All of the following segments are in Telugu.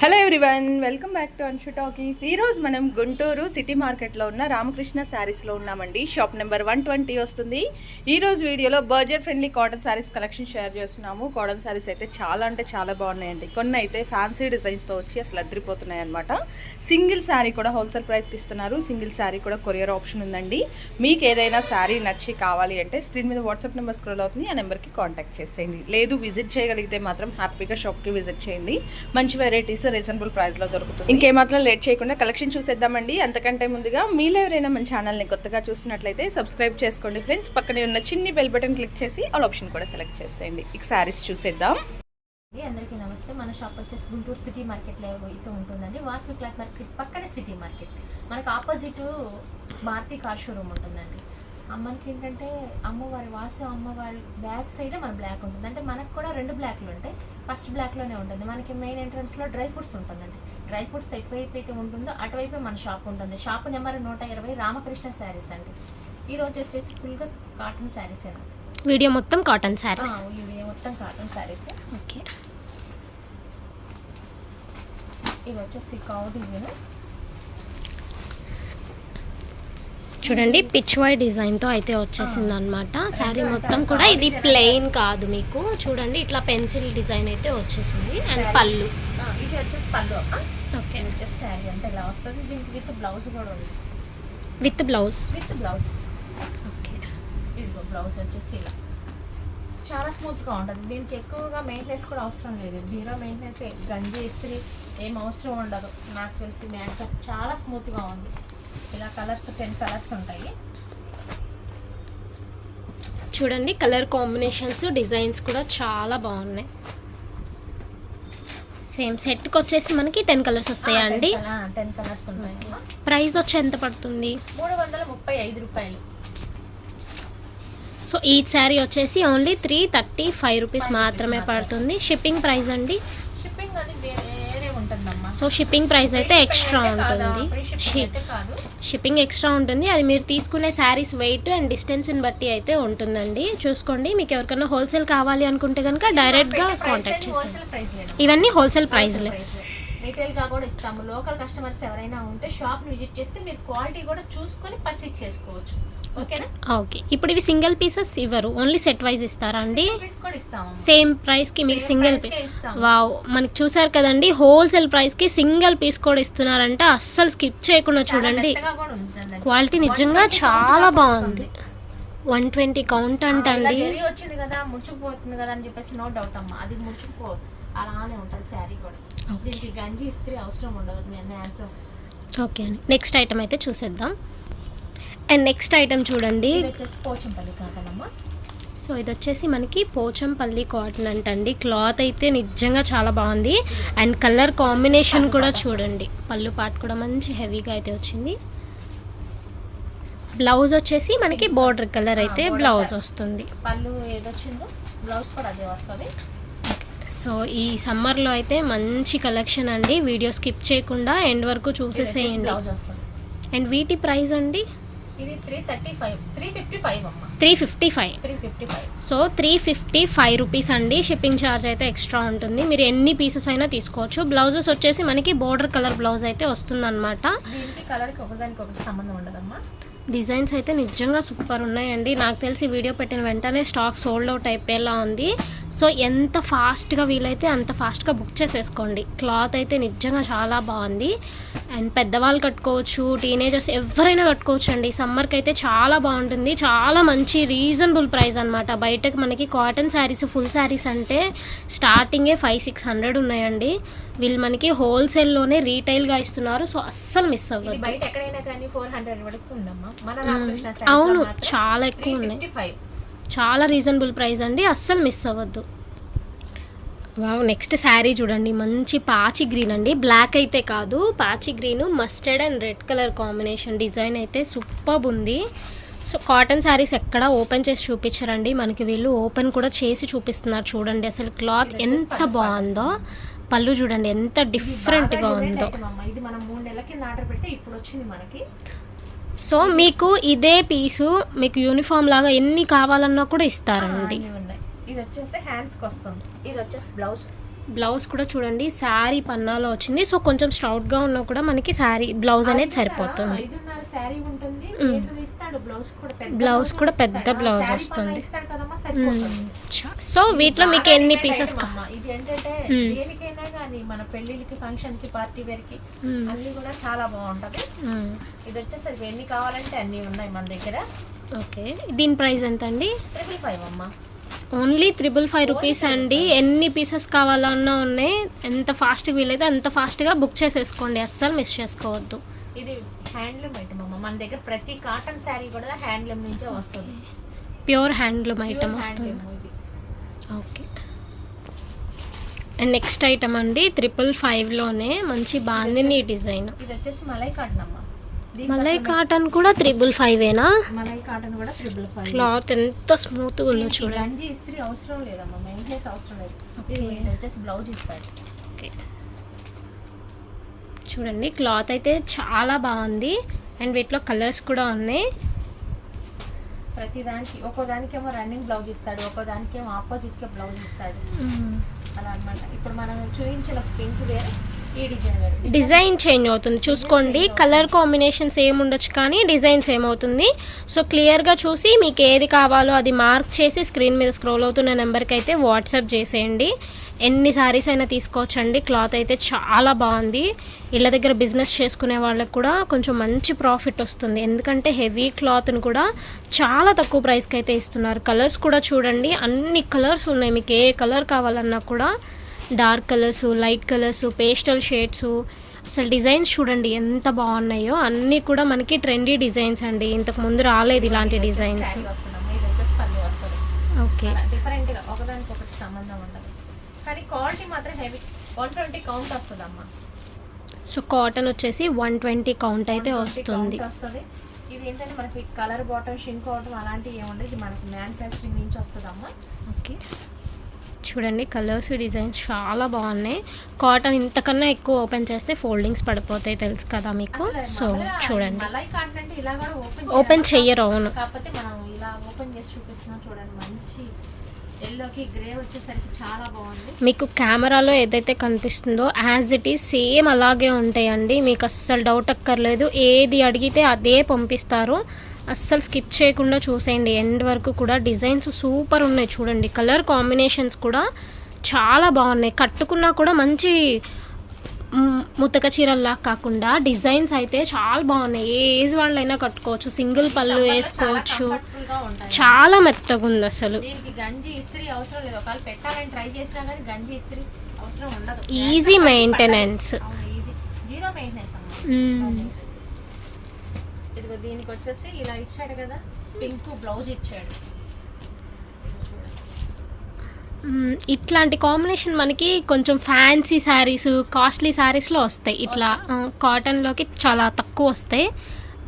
Hello everyone welcome back to Anshu talkies ఈరోజు మనం గుంటూరు సిటీ మార్కెట్లో ఉన్న రామకృష్ణ శారీస్లో ఉన్నామండి. షాప్ నెంబర్ వన్ ట్వంటీ వస్తుంది. ఈరోజు వీడియోలో Berger friendly cotton sarees collection share చేస్తున్నాము. కాటన్ శారీస్ అయితే చాలా అంటే చాలా బాగున్నాయండి. కొన్ని అయితే ఫ్యాన్సీ డిజైన్స్తో వచ్చి అసలు అద్దరిపోతున్నాయి అనమాట సింగిల్ శారీ కూడా హోల్సేల్ ప్రైస్కి ఇస్తున్నారు. సింగిల్ శారీ కూడా కొరియర్ ఆప్షన్ ఉందండి. మీకు ఏదైనా శారీ నచ్చి కావాలి అంటే స్క్రీన్ మీద వాట్సాప్ నెంబర్ స్క్రోల్ అవుతుంది. ఆ నెంబర్కి కాంటాక్ట్ చేసేయండి. లేదు విజిట్ చేయగలిగితే మాత్రం హ్యాపీగా షాప్కి విజిట్ చేయండి. మంచి వెరైటీస్ రీజనబుల్ ప్రైస్లో దొరుకుతుంది. ఇంకేమాత్రం లేట్ చేయకుండా కలెక్షన్ చూసేద్దామండి. అంతకంటే ముందుగా మీలో ఎవరైనా మన ఛానల్ని కొత్తగా చూసినట్లయితే సబ్స్క్రైబ్ చేసుకోండి ఫ్రెండ్స్. పక్కనే ఉన్న చిన్ని బెల్ బటన్ క్లిక్ చేసి ఆల్ ఆప్షన్ కూడా సెలెక్ట్ చేసేయండి. ఇక శారీస్ చూసేద్దాం. అండి అందరికీ నమస్తే. మన షాప్ వచ్చేసి గుంటూరు సిటీ మార్కెట్లో అయితే ఉంటుందండి. వాసవి క్లాత్ మార్కెట్ పక్కనే సిటీ మార్కెట్ మనకు ఆపోజిట్ భారతీ కార్ షోరూమ్ ఉంటుందండి. ఆ మనకి ఏంటంటే అమ్మవారి వాసు అమ్మవారి బ్యాక్ సైడే మన బ్లాక్ ఉంటుంది. అంటే మనకు కూడా రెండు బ్లాక్లు ఉంటాయి. ఫస్ట్ బ్లాక్లోనే ఉంటుంది. మనకి మెయిన్ ఎంట్రన్స్లో డ్రై ఫ్రూట్స్ ఉంటుందండి. డ్రై ఫ్రూట్స్ ఎటువైపు అయితే ఉంటుందో అటువైపే మన షాప్ ఉంటుంది. షాప్ నెంబర్ నూట ఇరవై రామకృష్ణ శారీస్ అండి. ఈ రోజు వచ్చేసి ఫుల్గా కాటన్ శారీస్ అనమాట వీడియో మొత్తం కాటన్ శారీస్ ఇవి మొత్తం కాటన్ శారీస్ ఓకే. ఇది వచ్చేసి కౌ డిజైన్ చూడండి పిచ్ వై డిజైన్తో అయితే వచ్చేసింది అనమాట శారీ మొత్తం కూడా ఇది ప్లెయిన్ కాదు మీకు. చూడండి ఇట్లా పెన్సిల్ డిజైన్ అయితే వచ్చేసింది. అండ్ పళ్ళు. ఇది వచ్చేసి పళ్ళు. ఓకే. వచ్చేసి శారీ. అంటే ఇలా వస్తుంది. దీనికి విత్ బ్లౌజ్ కూడా ఉంది. With blouse. With blouse. Okay. ఇదిగో బ్లౌజ్ వచ్చేసి ఇలా. చాలా స్మూత్గా ఉంటుంది. దీనికి ఎక్కువగా మెయింటెనెన్స్ కూడా అవసరం లేదు. జీరో మెయింటెనెన్స్ గంజి ఇస్త్రీ ఏం అవసరం ఉండదు. నాకు తెలిసి మ్యాక్సిమం చాలా స్మూత్గా ఉంది. ఇలా కలర్స్ టెన్ కలర్స్ ఉంటాయి. చూడండి కలర్ కాంబినేషన్స్ డిజైన్స్ కూడా చాలా బాగున్నాయి. సేమ్ సెట్కి వచ్చేసి మనకి టెన్ కలర్స్ వస్తాయా అండి? టెన్ కలర్స్ అమ్మ. ప్రైస్ వచ్చి ఎంత పడుతుంది? మూడు వందల ముప్పై ఐదు రూపాయలు. సో ఈ శారీ వచ్చేసి only three thirty five rupees మాత్రమే పడుతుంది. షిప్పింగ్ ప్రైస్ అండి? షిప్పింగ్ అది సో షిప్పింగ్ ప్రైస్ అయితే ఎక్స్ట్రా ఉంటుంది. షిప్పింగ్ ఎక్స్ట్రా ఉంటుంది. అది మీరు తీసుకునే శారీస్ వెయిట్ అండ్ డిస్టెన్స్ని బట్టి అయితే ఉంటుందండి. చూసుకోండి. మీకు ఎవరికైనా హోల్సేల్ కావాలి అనుకుంటే కనుక డైరెక్ట్గా కాంటాక్ట్ లేదు ఇవన్నీ హోల్సేల్ ప్రైస్లే రీటైల్గా కూడా ఇస్తాము. లోకల్ కస్టమర్స్ ఎవరైనా ఉంటే షాప్ని విజిట్ చేస్తే మీరు క్వాలిటీ కూడా చూసుకొని పర్చేజ్ చేసుకోవచ్చు. ఓకేనా? ఓకే. ఇప్పుడు ఇవి సింగిల్ పీసెస్ ఇవ్వరు. ఓన్లీ సెట్ వైజ్ ఇస్తారా అండి? పీస్ సేమ్ ప్రైస్కి మీకు Same సింగిల్ కే ఇస్తాము. వావ్. మనకి చూసారు కదండి హోల్సేల్ ప్రైస్కి సింగిల్ పీస్ కూడా ఇస్తున్నారంటే. అస్సలు స్కిప్ చేయకుండా చూడండి. క్వాలిటీ నిజంగా 120 చాలా బాగుంది. వన్ ట్వంటీ కౌంట్ అంటండి. జరీ వచ్చింది కదా ముడుచుకుపోతుంది కదా అని చెప్పేసి నో డౌట్ అమ్మా. అది ముడుచుకుపోదు అలానే ఉంటుంది శారీ కూడా. దీనికి గంజి ఇస్త్రీ అవసరం ఉండదు. మీ అన్న యాన్సర్ ఓకే అండి. నెక్స్ట్ ఐటమ్ అయితే చూసేద్దాం. అండ్ నెక్స్ట్ ఐటమ్ చూడండి. వచ్చేసి పోచంపల్లి సో ఇది వచ్చేసి మనకి పోచంపల్లి కాటన్ అంటండి. క్లాత్ అయితే నిజంగా చాలా బాగుంది. అండ్ కలర్ కాంబినేషన్ కూడా చూడండి. పళ్ళు పాట్ కూడా మంచి హెవీగా అయితే వచ్చింది. బ్లౌజ్ వచ్చేసి మనకి బోర్డర్ కలర్ అయితే బ్లౌజ్. వస్తుంది. పళ్ళు ఏదొచ్చిందో బ్లౌజ్ కూడా అదే వస్తుంది. సో ఈ సమ్మర్లో అయితే మంచి కలెక్షన్ అండి. వీడియో స్కిప్ చేయకుండా ఎండ్ వరకు చూసేసేయండి. అండ్ వీటి ప్రైస్ అండి? Three fifty five. So three fifty five rupees అండి. షిప్పింగ్ ఛార్జ్ అయితే ఎక్స్ట్రా ఉంటుంది. మీరు ఎన్ని పీసెస్ అయినా తీసుకోవచ్చు. బ్లౌజెస్ వచ్చేసి మనకి బోర్డర్ కలర్ బ్లౌజ్ అయితే వస్తుందన్నమాట. డిజైన్స్ అయితే నిజంగా సూపర్ ఉన్నాయండి. నాకు తెలిసి వీడియో పెట్టిన వెంటనే స్టాక్ సోల్డ్ అవుట్ అయిపోయేలా ఉంది. సో ఎంత ఫాస్ట్గా వీలైతే అంత ఫాస్ట్గా బుక్ చేసేసుకోండి. క్లాత్ అయితే నిజంగా చాలా బాగుంది. అండ్ పెద్దవాళ్ళు కట్టుకోవచ్చు టీనేజర్స్ ఎవరైనా కట్టుకోవచ్చు అండి సమ్మర్కి అయితే చాలా బాగుంటుంది. చాలా మంచి రీజనబుల్ ప్రైస్ అనమాట బయటకు మనకి కాటన్ శారీస్ ఫుల్ శారీస్ అంటే స్టార్టింగే ఫైవ్ సిక్స్ హండ్రెడ్ ఉన్నాయండి. వీళ్ళు మనకి హోల్సేల్లోనే రీటైల్గా ఇస్తున్నారు. సో అస్సలు మిస్. రామకృష్ణ అవును. చాలా ఎక్కువ ఉన్నాయి. చాలా రీజనబుల్ ప్రైస్ అండి. అస్సలు మిస్ అవ్వద్దు. వావ్ నెక్స్ట్ శారీ చూడండి. మంచి పాచి గ్రీన్ అండి. బ్లాక్ అయితే కాదు. పాచి green mustard and red colour combination design అయితే సూపర్ ఉంది. సో కాటన్ శారీస్ ఎక్కడ ఓపెన్ చేసి చూపించారండి. మనకి వీళ్ళు ఓపెన్ కూడా చేసి చూపిస్తున్నారు చూడండి. అసలు క్లాత్ ఎంత బాగుందో. పళ్ళు చూడండి ఎంత డిఫరెంట్గా ఉందో. ఇది మనం మూడు నెలల కింద ఆర్డర్ పెడితే ఇప్పుడు వచ్చింది మనకి. సో మీకు ఇదే పీసు మీకు యూనిఫామ్ లాగా ఎన్ని కావాలన్నా కూడా ఇస్తారండి. ఇది వచ్చేసి హ్యాండ్స్కి వస్తుంది. ఇది వచ్చేసి బ్లౌజ్ బ్లౌజ్ కూడా చూడండి శారీ పన్నాలో వచ్చింది. సో కొంచెం స్ట్రౌట్గా ఉన్నా కూడా మనకి శారీ బ్లౌజ్ అనేది సరిపోతుంది. ఉంటుంది. బ్లౌజ్ కూడా పెద్ద బ్లౌజ్ వస్తుంది. సో వీటిలో మీకు ఎన్ని పీసెస్. ఇది ఏంటంటే. దేనికైనా కానీ మన పెళ్ళిళ్ళకి ఫంక్షన్కి పార్టీ వేర్కి అన్ని కూడా చాలా బాగుంటది. ఇది వచ్చేసరికి ఎన్ని కావాలంటే అన్ని ఉన్నాయి మన దగ్గర. ఓకే. దీని ప్రైస్ ఎంత అండి ట్రిపుల్ ఫైవ్ అమ్మా. ఓన్లీ త్రిబుల్ ఫైవ్ రూపీస్ అండి. ఎన్ని పీసెస్ కావాలన్నా ఉన్నాయి. ఎంత ఫాస్ట్గా వీలైతే అంత ఫాస్ట్గా బుక్ చేసేసుకోండి. అస్సలు మిస్ చేసుకోవద్దు. ఇది హ్యాండ్లూమ్ ఐటమ్ అమ్మ. మన దగ్గర ప్రతి కాటన్ శారీ కూడా హ్యాండ్లూమ్ నుంచే వస్తుంది. ప్యూర్ హ్యాండ్లూమ్ ఐటమ్ వస్తుంది. ఓకే అండ్ నెక్స్ట్ ఐటమ్ అండి త్రిపుల్ ఫైవ్లోనే మంచి బాందిని డిజైన్ ఇది వచ్చేసి మలై కాటన్ అమ్మ. మలై కాటన్ కూడా త్రిబుల్ ఫైవేనా మలై కాటన్ కూడా ట్రిపుల్ ఫైవ్ క్లాత్ ఎంత స్మూత్గా ఉందో దీనికి చూడండి. గంజి ఇస్త్రీ అవసరం లేదమ్మా. మెయింటెనెన్స్ అవసరం లేదు. ఇది వచ్చేసి బ్లౌజ్ ఇస్తాడు. ఓకే చూడండి క్లాత్ అయితే చాలా బాగుంది. అండ్ వీటిలో కలర్స్ కూడా ఉన్నాయి. ప్రతి దానికి ఒక్కో దానికేమో రన్నింగ్ బ్లౌజ్ ఇస్తాడు ఒక్కో దానికేమో ఆపోజిట్గా బ్లౌజ్ ఇస్తాడు. అలా అన్నమాట. ఇప్పుడు మనం చూపించిన పింక్ వేరే డిజైన్ చేంజ్ అవుతుంది. చూసుకోండి కలర్ కాంబినేషన్స్ ఏమి ఉండొచ్చు కానీ డిజైన్స్ ఏమవుతుంది సో క్లియర్గా చూసి మీకు ఏది కావాలో అది మార్క్ చేసి స్క్రీన్ మీద స్క్రోల్ అవుతున్న నెంబర్కి అయితే వాట్సాప్ చేసేయండి. ఎన్ని సారీస్ అయినా తీసుకోవచ్చండి. క్లాత్ అయితే చాలా బాగుంది. ఇళ్ళ దగ్గర బిజినెస్ చేసుకునే వాళ్ళకి కూడా కొంచెం మంచి ప్రాఫిట్ వస్తుంది. ఎందుకంటే హెవీ క్లాత్ని కూడా చాలా తక్కువ ప్రైస్కి అయితే ఇస్తున్నారు. కలర్స్ కూడా చూడండి అన్ని కలర్స్ ఉన్నాయి. మీకు ఏ కలర్ కావాలన్నా కూడా dark colours light colours pastel shades. అసలు డిజైన్స్ చూడండి ఎంత బాగున్నాయో. అన్నీ కూడా మనకి ట్రెండీ డిజైన్స్ అండి. ఇంతకు ముందు రాలేదు ఇలాంటి డిజైన్స్. ఓకే. అలా డిఫరెంట్గా ఒకదానికి ఒకటి సంబంధం ఉండదు. కానీ క్వాలిటీ మాత్రం హెవీ. వన్ ట్వంటీ కౌంట్ వస్తుందమ్మా. సో కాటన్ వచ్చేసి వన్ ట్వంటీ కౌంట్ అయితే 120 వస్తుంది. count వస్తుంది. ఇది ఏంటంటే మనకి కలర్ బాటమ్ షింక్ అలాంటివి ఏముండదు ఇది మనకి మ్యానుఫ్యాక్చరింగ్ నుంచి వస్తుందమ్మా. ఓకే. చూడండి కలర్స్ డిజైన్స్ చాలా బాగున్నాయి. కాటన్ ఇంతకన్నా ఎక్కువ ఓపెన్ చేస్తే ఫోల్డింగ్స్ పడిపోతాయి తెలుసు కదా మీకు? సో చూడండి. ఓపెన్ చెయ్యరు అవును కాకపోతే మనం ఇలా ఓపెన్ చేసి చూపిస్తున్నాం చూడండి మంచి ఎల్లోకి గ్రే వచ్చేసరికి చాలా బాగుంది. మీకు కెమెరాలో ఏదైతే కనిపిస్తుందో యాజ్ ఇట్ ఈస్ సేమ్ అలాగే ఉంటాయండి. మీకు అస్సలు డౌట్ అక్కర్లేదు. ఏది అడిగితే అదే పంపిస్తారు. అస్సలు స్కిప్ చేయకుండా చూసేయండి. ఎండ్ వరకు కూడా డిజైన్స్ సూపర్ ఉన్నాయి. చూడండి కలర్ కాంబినేషన్స్ కూడా చాలా బాగున్నాయి. కట్టుకున్నా కూడా మంచి ముతక చీరల్లా కాకుండా డిజైన్స్ అయితే చాలా బాగున్నాయి. ఏ ఏజ్ వాళ్ళైనా కట్టుకోవచ్చు. సింగిల్ పళ్ళు వేసుకోవచ్చు. చాలా మెత్తగా ఉంది అసలు. దీనికి గంజి ఇస్త్రీ అవసరం లేదు. ఒకవేళ పెట్టాలని ట్రై చేసినా కానీ గంజి ఇస్త్రీ అవసరం ఉండదు. ఈజీ మెయింటెనెన్స్ జీరో ఇదిగో దీనికి వచ్చేసి ఇలా ఇచ్చాడు కదా పింక్ బ్లౌజ్ ఇచ్చాడు. ఇట్లాంటి కాంబినేషన్ మనకి కొంచెం ఫ్యాన్సీ శారీస్ కాస్ట్లీ శారీస్లో వస్తాయి. ఇట్లా కాటన్లోకి చాలా తక్కువ వస్తాయి.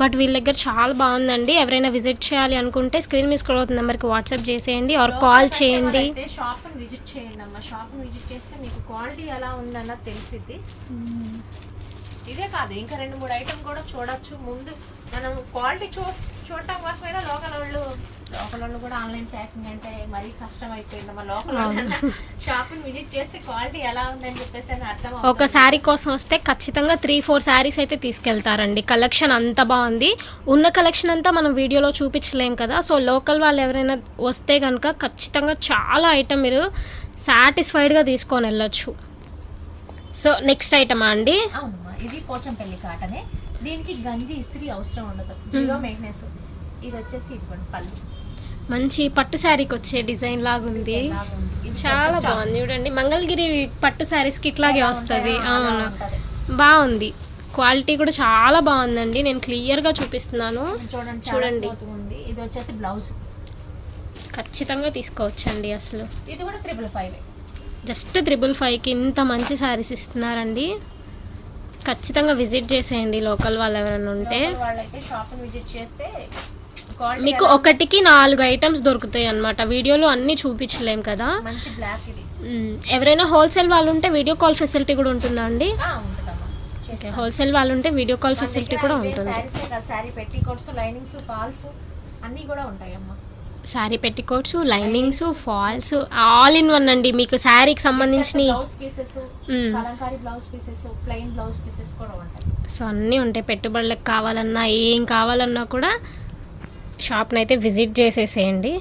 బట్ వీళ్ళ దగ్గర చాలా బాగుందండి. ఎవరైనా విజిట్ చేయాలి అనుకుంటే స్క్రీన్ మీద స్క్రోల్ అవుతున్న నెంబర్కి వాట్సాప్ చేసేయండి ఆర్ కాల్ చేయండి. అయితే షాప్ని విజిట్ చేయండి అమ్మా షాప్ని విజిట్ చేస్తే మీకు క్వాలిటీ ఎలా ఉందన్నది తెలిసిద్ది. ఇదే కాదు ఇంకా రెండు మూడు ఐటమ్ కూడా చూడొచ్చు. ముందు మనం క్వాలిటీ చూ చూడటం కోసమైనా లోకల్ వాళ్ళు లోకల్ వాళ్ళు కూడా ఆన్లైన్ ప్యాకింగ్ అంటే మరీ కష్టం అయిపోయింది మా లోకల్ షాప్ని విజిట్ చేస్తే క్వాలిటీ ఎలా ఉందని చెప్పేసి అని అర్థం ఒక. శారీ కోసం వస్తే ఖచ్చితంగా త్రీ ఫోర్ శారీస్ అయితే తీసుకెళ్తారండి. కలెక్షన్ అంత బాగుంది. ఉన్న కలెక్షన్ అంతా మనం వీడియోలో చూపించలేం కదా. సో లోకల్ వాళ్ళు ఎవరైనా వస్తే కనుక ఖచ్చితంగా చాలా ఐటమ్ మీరు సాటిస్ఫైడ్గా తీసుకొని వెళ్ళొచ్చు. సో నెక్స్ట్ ఐటమా అండి? అవునమ్మా ఇది పోచంపల్లి కాటనే. దీనికి గంజి ఇస్త్రీ అవసరం ఉండదు. జీరో మెయింటెనెన్స్ ఇది వచ్చేసి ఇదిగోండి పళ్ళు. మంచి పట్టు శారీకి వచ్చే డిజైన్ లాగా ఉంది చాలా. బాగుంది చూడండి. మంగళగిరి పట్టు శారీస్కి ఇట్లాగే వస్తుంది. అవును. బాగుంది. క్వాలిటీ కూడా చాలా బాగుందండి. నేను క్లియర్గా చూపిస్తున్నాను. చూడండి ఇది వచ్చేసి బ్లౌజ్. ఖచ్చితంగా తీసుకోవచ్చండి అసలు. ఇది కూడా త్రిబుల్ ఫైవ్ జస్ట్ త్రిబుల్ ఫైవ్కి ఇంత మంచి శారీస్ ఇస్తున్నారండి. ఖచ్చితంగా విజిట్ చేసేయండి లోకల్ వాళ్ళు ఎవరైనా ఉంటే. వాళ్ళైతే విజిట్ చేస్తే మీకు ఒకటికి నాలుగు ఐటమ్స్ దొరుకుతాయి అన్నమాట. వీడియోలో అన్నీ చూపించలేం కదా. ఎవరైనా హోల్సేల్ వాళ్ళు ఉంటే వీడియో కాల్ ఫెసిలిటీ కూడా ఉంటుందా అండి? ఓకే హోల్సేల్ వాళ్ళు ఉంటే వీడియో కాల్ ఫెసిలిటీ కూడా ఉంటుంది. పెట్టి లైనింగ్స్ పాల్స్ అన్నీ కూడా ఉంటాయమ్మా. Saree petticoats linings falls all in one అండి. మీకు శారీకి సంబంధించిన సో అన్నీ ఉంటాయి పెట్టుబడులకు కావాలన్నా ఏం కావాలన్నా కూడా షాప్ని అయితే విజిట్ చేసేసేయండి.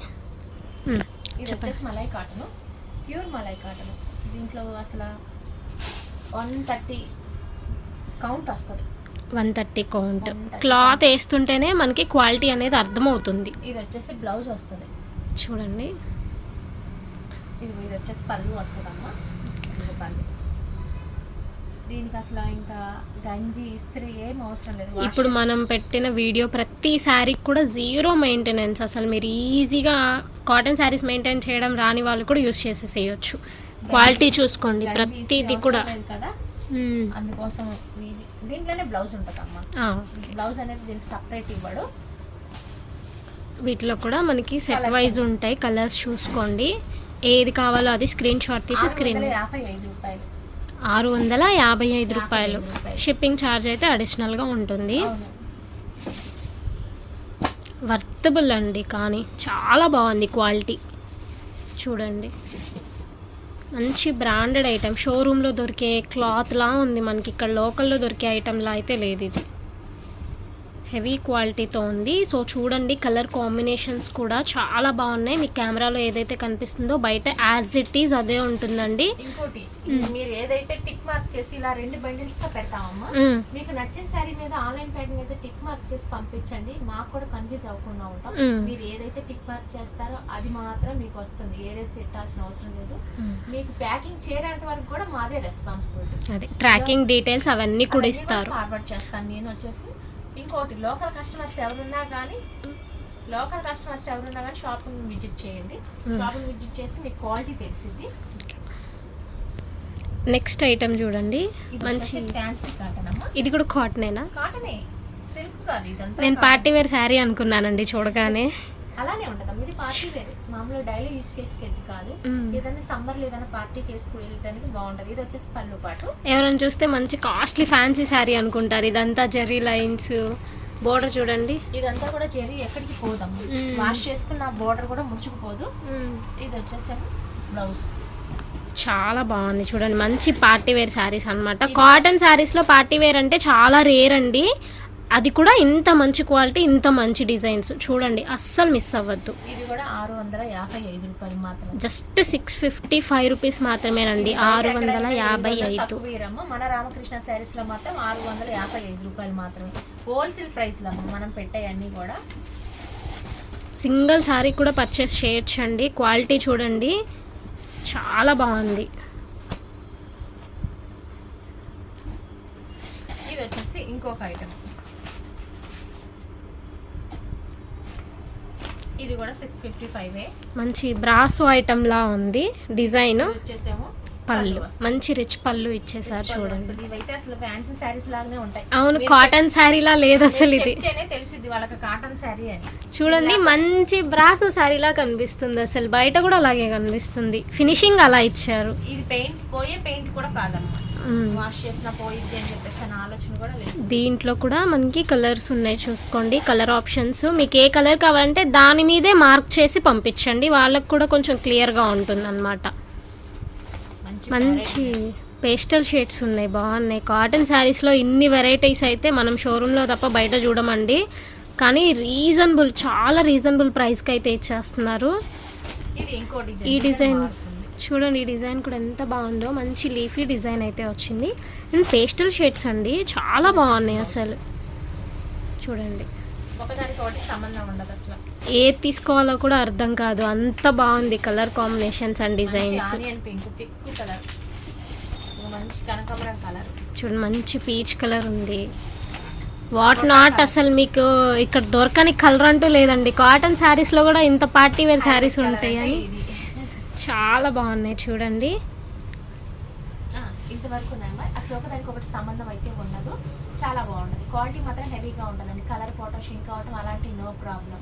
Malai cotton. Pure malai cotton. దీంట్లో అసలు వన్ థర్టీ కౌంట్ వస్తుంది. One thirty count. 130 క్లాత్ వేస్తుంటేనే మనకి క్వాలిటీ అనేది అర్థమవుతుంది. ఇది వచ్చేసి బ్లౌజ్ వస్తుంది. చూడండి. ఇది ఇది వచ్చేసి పళ్ళు వస్తుంది అమ్మ పళ్ళు. దీనికి అసలు ఇంకా గంజి ఇస్త్రీ ఏం అవసరం లేదు. ఇప్పుడు మనం పెట్టిన వీడియో ప్రతి శారీకి కూడా జీరో మెయింటెనెన్స్. అసలు మీరు ఈజీగా కాటన్ శారీస్ మెయింటైన్ చేయడం రాని వాళ్ళు కూడా యూస్ చేసేసేయచ్చు. క్వాలిటీ చూసుకోండి. ప్రతిది కూడా. కదా. అందుకోసం ఈజీ దీంట్లోనే బ్లౌజ్ ఉంటుంది అమ్మ బ్లౌజ్ అనేది దీనికి సపరేట్ ఇవ్వడు. వీటిలో కూడా మనకి సెట్ వైజ్. ఉంటాయి. కలర్స్ చూసుకోండి. ఏది కావాలో అది స్క్రీన్ షాట్ తీసి స్క్రీన్ ఆరు వందల యాభై ఐదు రూపాయలు. షిప్పింగ్ ఛార్జ్ అయితే అడిషనల్గా ఉంటుంది. వర్తబుల్ అండి కానీ చాలా బాగుంది క్వాలిటీ చూడండి. మంచి బ్రాండెడ్ ఐటెం షోరూంలో దొరికే క్లాత్లా ఉంది మనకి. ఇక్కడ లోకల్లో దొరికే ఐటెంలా అయితే లేదు ఇది. హెవీ క్వాలిటీతో ఉంది. సో చూడండి కలర్ కాంబినేషన్స్ కూడా చాలా బాగున్నాయి. మీకు కెమెరాలో ఏదైతే కనిపిస్తుందో బయట యాజ్ ఇట్ ఈజ్ అదే ఉంటుందండి. ఇంకోటి మీరు ఏదైతే టిక్ మార్క్ చేసి ఇలా రెండు బండిల్స్గా పెడతామమ్మా మ్మ్. మీకు నచ్చిన శారీ మీద ఆన్లైన్ ప్యాకింగ్ అయితే టిక్ మార్క్ చేసి పంపించండి. మాకు కూడా కన్ఫ్యూజ్ అవ్వకుండా ఉంటాం. మీరు ఏదైతే టిక్ మార్క్ చేస్తారో అది మాత్రం మీకు వస్తుంది. ఏదైతే పెట్టాల్సిన అవసరం లేదు. మీకు ప్యాకింగ్ చేరేంత వరకు కూడా మాదే రెస్పాన్సిబిలిటీ అదే ట్రాకింగ్ డీటెయిల్స్ అవన్నీ కూడా ఇస్తారు. ఫార్వర్డ్ చేస్తాను. నేను వచ్చేసి ఇంకోటి లోకల్ కస్టమర్స్ ఎవరున్నా కానీ లోకల్ కస్టమర్స్ ఎవరున్నా కానీ షాప్ని విజిట్ చేయండి. షాప్ని విజిట్ చేస్తే మీకు క్వాలిటీ తెలిసింది నెక్స్ట్ ఐటమ్ చూడండి. మంచి ఫ్యాన్సీ కాటన్ అమ్మా. ఇది కూడా కాటనేనా కాటనే సిల్క్ కాదు ఇదంతా నేను. పార్టీ వేర్ శారీ అనుకున్నానండి చూడగానే. అలానే ఉంటది. ఇది పార్టీ వేరే. మామూలుగా డైలీ యూస్ చేసుకేది కాదు. ఏదైనా సమ్మర్ ఏదైనా పార్టీకి వేసుకుని వెళ్ళడానికి బాగుంటది. ఇది వచ్చేసి పళ్ళు పాటు. ఎవరైనా చూస్తే మంచి కాస్ట్లీ ఫ్యాన్సీ శారీ అనుకుంటారు. ఇదంతా జెర్రీ లైన్స్. బోర్డర్ చూడండి. ఇదంతా కూడా చెరి ఎక్కడికి Hmm. వాష్ చేసుకున్న బోర్డర్ కూడా ముడుచుకుపోదు ఇది వచ్చేసి బ్లౌజ్. చాలా బాగుంది చూడండి. మంచి పార్టీ వేర్ శారీస్ అనమాట కాటన్ శారీస్లో పార్టీ వేర్ అంటే చాలా రేర్ అండి. అది కూడా ఇంత మంచి క్వాలిటీ ఇంత మంచి డిజైన్స్. చూడండి అస్సలు మిస్ అవ్వద్దు. ఇది కూడా ఆరు వందల యాభై ఐదు రూపాయలు మాత్రం just six fifty five rupees మాత్రమేనండి ఆరు వందల యాభై ఐదు. మన రామకృష్ణ శారీస్లో మాత్రం ఆరు వందల యాభై ఐదు రూపాయలు మాత్రమే. హోల్సేల్ ప్రైస్లో మనం పెట్టే అన్ని కూడా. సింగిల్ శారీ కూడా పర్చేస్ చేయొచ్చు అండి క్వాలిటీ చూడండి. చాలా బాగుంది. ఇది వచ్చేసి ఇంకొక ఐటమ్ ఇది కూడా సిక్స్ ఫిఫ్టీ ఫైవ్ మంచి బ్రాసో ఐటమ్ లా ఉంది. డిజైన్ వచ్చేసేమో పళ్ళు. మంచి రిచ్ పళ్ళు ఇచ్చేసారు చూడండి. ఇవైతే అసలు ఫ్యాన్సీ లాగానే ఉంటాయి. అవును కాటన్ శారీలా లేదు అసలు ఇది. తెలిసిద్ది వాళ్ళకి కాటన్ శారీ అని. చూడండి మంచి బ్రాసో శారీలా కనిపిస్తుంది అసలు. బయట కూడా అలాగే కనిపిస్తుంది. ఫినిషింగ్ అలా ఇచ్చారు. ఇది పెయింట్ పోయే పెయింట్ కూడా కాదమ్మా మ్మ్. వాష్ చేసిన పోయిద్ది అని చెప్పేసి అనే ఆలోచన కూడా లేదు. దీంట్లో కూడా మనకి కలర్స్ ఉన్నాయి చూసుకోండి కలర్ ఆప్షన్స్. మీకు ఏ కలర్ కావాలంటే దాని మీదే మార్క్ చేసి పంపించండి వాళ్ళకి కూడా కొంచెం క్లియర్గా ఉంటుంది అనమాట మంచి పేస్టల్ షేడ్స్ ఉన్నాయి బాగున్నాయి. కాటన్ శారీస్లో ఇన్ని వెరైటీస్ అయితే మనం షోరూంలో తప్ప బయట చూడమండి. కానీ రీజనబుల్ చాలా రీజనబుల్ ప్రైస్కి అయితే ఇచ్చేస్తున్నారు. ఈ డిజైన్. చూడండి ఈ డిజైన్ కూడా ఎంత బాగుందో. మంచి లీఫీ డిజైన్ అయితే వచ్చింది. అండ్ పేస్టల్ షేడ్స్ అండి. చాలా బాగున్నాయి అసలు. చూడండి. ఏది తీసుకోవాలో కూడా అర్థం కాదు. అంత బాగుంది కలర్ కాంబినేషన్స్ అండ్ డిజైన్స్. చూడండి మంచి పీచ్ కలర్ ఉంది. వాట్ నాట్ అసలు మీకు ఇక్కడ దొరకని కలర్ అంటూ లేదండి. కాటన్ శారీస్లో కూడా ఇంత పార్టీ వేర్ శారీస్ ఉంటాయని. చాలా బాగున్నాయి చూడండి. ఇంతవరకు ఉన్నాయమ్మా అసలు ఒకదానికి ఒకటి సంబంధం అయితే ఉండదు. చాలా బాగుంటుంది. క్వాలిటీ మాత్రం హెవీగా ఉండదండి. కలర్ ఫోటో షింక్ అవటం అలాంటి నో ప్రాబ్లం